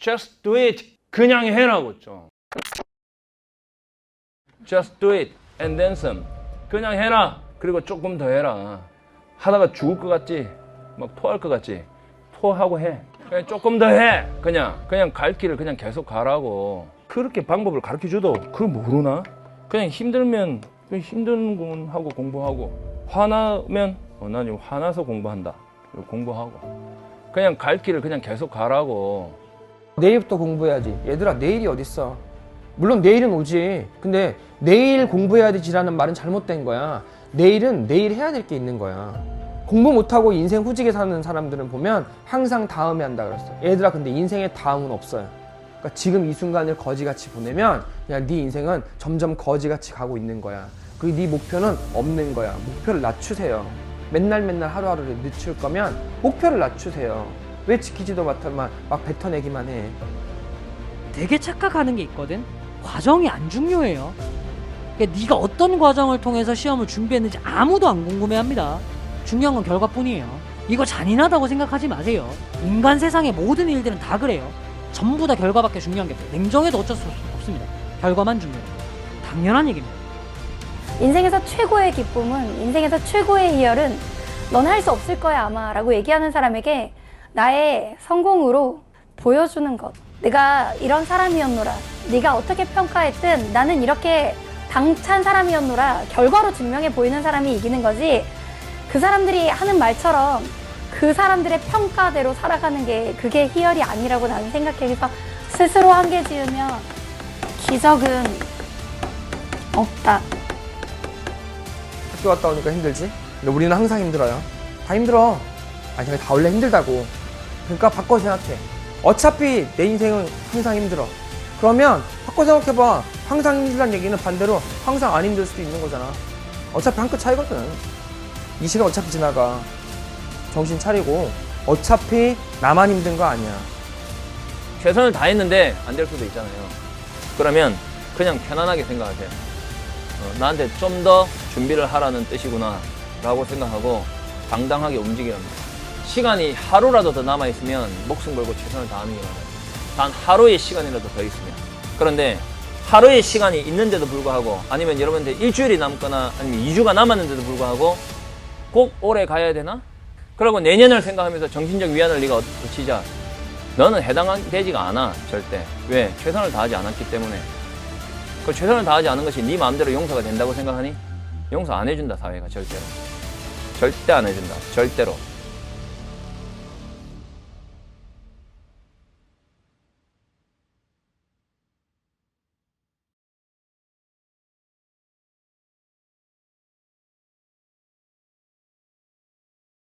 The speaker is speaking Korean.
just do it. 그냥 해라고 좀. just do it and then some. 그냥 해라. 그리고 조금 더 해라. 하다가 죽을 것 같지? 막 토할 것 같지? 토하고 해. 그냥 조금 더 해. 그냥 그냥 갈 길을 그냥 계속 가라고. 그렇게 방법을 가르쳐 줘도 그걸 모르나? 그냥 힘들면 그냥 힘든 건 하고 공부하고 화나면 어, 난 화나서 공부한다. 공부하고 그냥 갈 길을 그냥 계속 가라고. 내일부터 공부해야지. 얘들아, 내일이 어딨어. 물론 내일은 오지. 근데 내일 공부해야 되지라는 말은 잘못된 거야. 내일은 내일 해야 될 게 있는 거야. 공부 못하고 인생 후지게 사는 사람들은 보면 항상 다음에 한다 그랬어. 얘들아, 근데 인생에 다음은 없어요. 그러니까 지금 이 순간을 거지같이 보내면 그냥 네 인생은 점점 거지같이 가고 있는 거야. 그리고 네 목표는 없는 거야. 목표를 낮추세요. 맨날 맨날 하루하루를 늦출 거면 목표를 낮추세요. 왜 지키지도 못하면 막 뱉어내기만 해. 되게 착각하는 게 있거든. 과정이 안 중요해요. 그러니까 네가 어떤 과정을 통해서 시험을 준비했는지 아무도 안 궁금해합니다. 중요한 건 결과뿐이에요. 이거 잔인하다고 생각하지 마세요. 인간 세상의 모든 일들은 다 그래요. 전부 다 결과밖에 중요한 게 없어요. 냉정해도 어쩔 수 없습니다. 결과만 중요해요. 당연한 얘기입니다. 인생에서 최고의 기쁨은 인생에서 최고의 희열은 넌 할 수 없을 거야 아마 라고 얘기하는 사람에게 나의 성공으로 보여주는 것 내가 이런 사람이었노라 네가 어떻게 평가했든 나는 이렇게 당찬 사람이었노라 결과로 증명해 보이는 사람이 이기는 거지 그 사람들이 하는 말처럼 그 사람들의 평가대로 살아가는 게 그게 희열이 아니라고 나는 생각해 그래서 스스로 한계 지으면 기적은 없다 학교 갔다 오니까 힘들지? 근데 우리는 항상 힘들어요. 다 힘들어. 아니, 제가 다 원래 힘들다고. 그러니까 바꿔 생각해. 어차피 내 인생은 항상 힘들어. 그러면 바꿔 생각해봐. 항상 힘들다는 얘기는 반대로 항상 안 힘들 수도 있는 거잖아. 어차피 한 끗 차이거든. 이 시간 어차피 지나가. 정신 차리고. 어차피 나만 힘든 거 아니야. 최선을 다했는데 안 될 수도 있잖아요. 그러면 그냥 편안하게 생각하세요. 어, 나한테 좀 더 준비를 하라는 뜻이구나 라고 생각하고 당당하게 움직이랍니다. 시간이 하루라도 더 남아있으면 목숨 걸고 최선을 다하는 게 맞아요. 단 하루의 시간이라도 더 있으면. 그런데 하루의 시간이 있는데도 불구하고 아니면 여러분한테 일주일이 남거나 아니면 2주가 남았는데도 불구하고 꼭 오래 가야 되나? 그리고 내년을 생각하면서 정신적 위안을 네가 얻치자. 너는 해당되지가 않아 절대. 왜? 최선을 다하지 않았기 때문에. 그 최선을 다하지 않은 것이 네 마음대로 용서가 된다고 생각하니? 용서 안 해준다 사회가 절대로. 절대 안 해준다. 절대로.